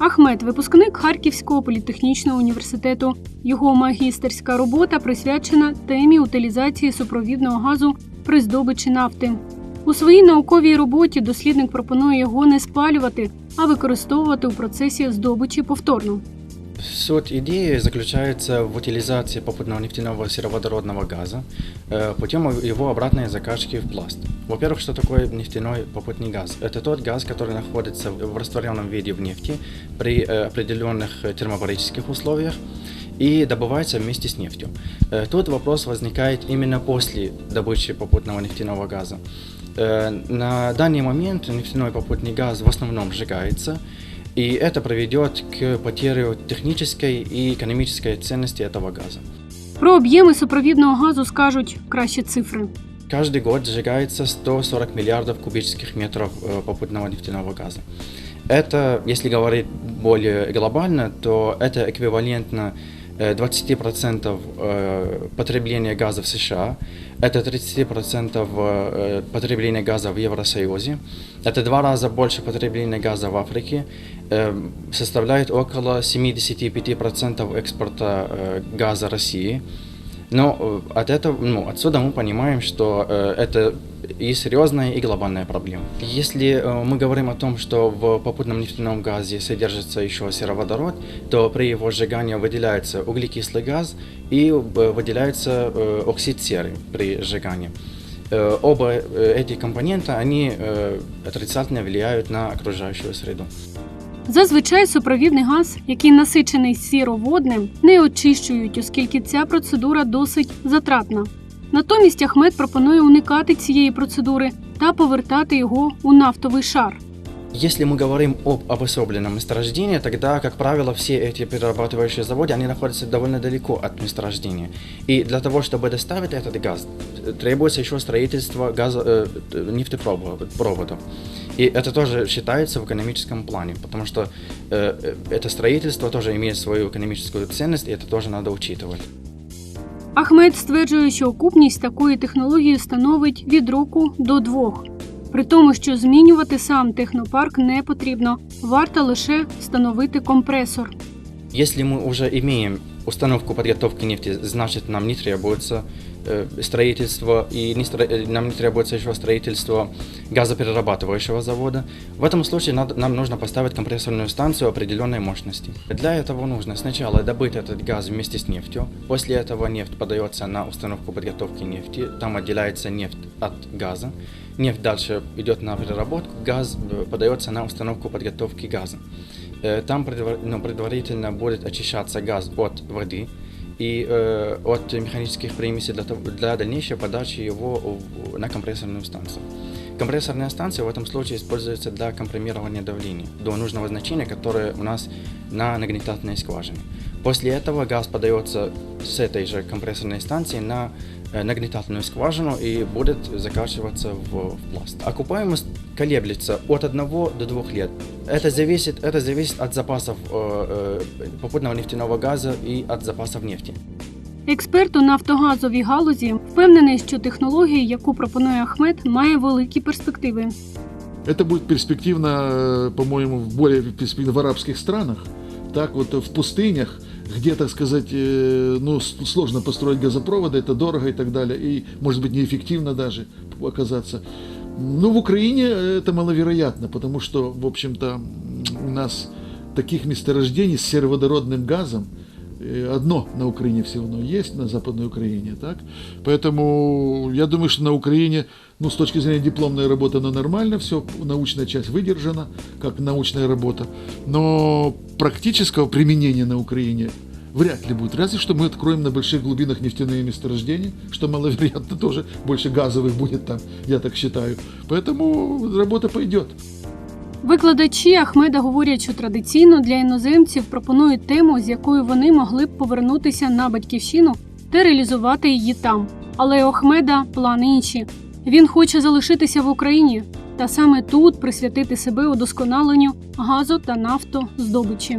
Ахмед випускник Харківського політехнічного університету. Його магістерська робота присвячена темі утилізації супровідного газу при здобичі нафти. У своїй науковій роботі дослідник пропонує його не спалювати, а використовувати у процесі здобичі повторно. Суть идеи заключается в утилизации попутного нефтяного сероводородного газа э, путем его обратной закачки в пласт. Во-первых, что такое нефтяной попутный газ? Это тот газ, который находится в растворенном виде в нефти при э, определенных термобарических условиях и добывается вместе с нефтью. Э, Тут вопрос возникает именно после добычи попутного нефтяного газа. На данный момент нефтяной попутный газ в основном сжигается, и это приведет к потере технической и экономической ценности этого газа. Про об'єми супровідного газу скажуть кращі цифри. Каждый год сжигается 140 миллиардов кубических метров э, попутного нефтяного газа. Это, если говорить более глобально, то это эквивалентно э, 20% э, потребления газа в США, это 30% э, потребления газа в Евросоюзе, это два раза больше потребления газа в Африке, э, составляет около 75% экспорта э, газа России. Но э, от этого, ну, отсюда мы понимаем, что э, это и серьезная, и глобальная проблема. Если э, мы говорим о том, что в попутном нефтяном газе содержится еще сероводород, то при его сжигании выделяется углекислый газ и э, выделяется э, оксид серы при сжигании. Э, Оба э, эти компонента, они э, отрицательно влияют на окружающую среду. Зазвичай супровідний газ, який насичений сіроводним, не очищують, оскільки ця процедура досить затратна. Натомість Ахмед пропонує уникати цієї процедури та повертати його у нафтовий шар. Если мы говорим об обособленном месторождении, тогда, как правило, все эти перерабатывающие заводы, они находятся довольно далеко от месторождения. И для того, чтобы доставить этот газ, э, требуется еще строительство газо, э, э, нефтепроводов. И это тоже считается в экономическом плане, потому что э, э, это строительство тоже имеет свою экономическую ценность, и это тоже надо учитывать. Ахмед стверджує, що окупність такої технології становить від року до двох. При тому, що змінювати сам технопарк не потрібно, варто лише встановити компресор. Если мы уже имеем установку подготовки нефти, значит нам не требуется э, строительство и не стро- э, нам не требуется еще строительство газоперерабатывающего завода. В этом случае надо- нам нужно поставить компрессорную станцию определенной мощности. Для этого нужно сначала добыть этот газ вместе с нефтью. После этого нефть подается на установку подготовки нефти. Там отделяется нефть от газа. Нефть дальше идет на переработку. Газ э, подается на установку подготовки газа. Э, Там ну, предварительно будет очищаться газ от воды и э, от механических примесей для, того- для дальнейшей подачи его на компрессорную станцию. Компрессорная станция в этом случае используется для компримирования давления до нужного значения, которое у нас на нагнетательной скважине. После этого газ подается с этой же компрессорной станции на э, нагнетательную скважину и будет закачиваться в, в пласт. Окупаемость колеблется от 1 до 2 лет. Это зависит, это зависит от запасов э, э, попутного нефтяного газа и от запасов нефти. Експерт у нафтогазовій галузі впевнений, що технологія, яку пропонує Ахмед, має великі перспективи. Это будет перспективно, э, по-моему, в более перспективно в арабских странах. Так вот в пустынях, где, так сказать, э, ну, сложно построить газопроводы, это дорого и так далее, и, может быть, неэффективно даже оказаться. Ну, в Украине это маловероятно, потому что, в общем-то, у нас таких месторождений с сероводородным газом одно на Украине все равно есть, на Западной Украине, так? Поэтому я думаю, что на Украине, ну, с точки зрения дипломной работы, она нормально, все, научная часть выдержана, как научная работа, но практического применения на Украине вряд ли будет. Разве что мы откроем на больших глубинах нефтяные месторождения, что маловероятно тоже, больше газовых будет там, я так считаю. Поэтому работа пойдет. Викладачі Ахмеда говорять, що традиційно для іноземців пропонують тему, з якою вони могли б повернутися на батьківщину та реалізувати її там. Але у Ахмеда плани інші. Він хоче залишитися в Україні та саме тут присвятити себе удосконаленню газу та нафтоздобичі.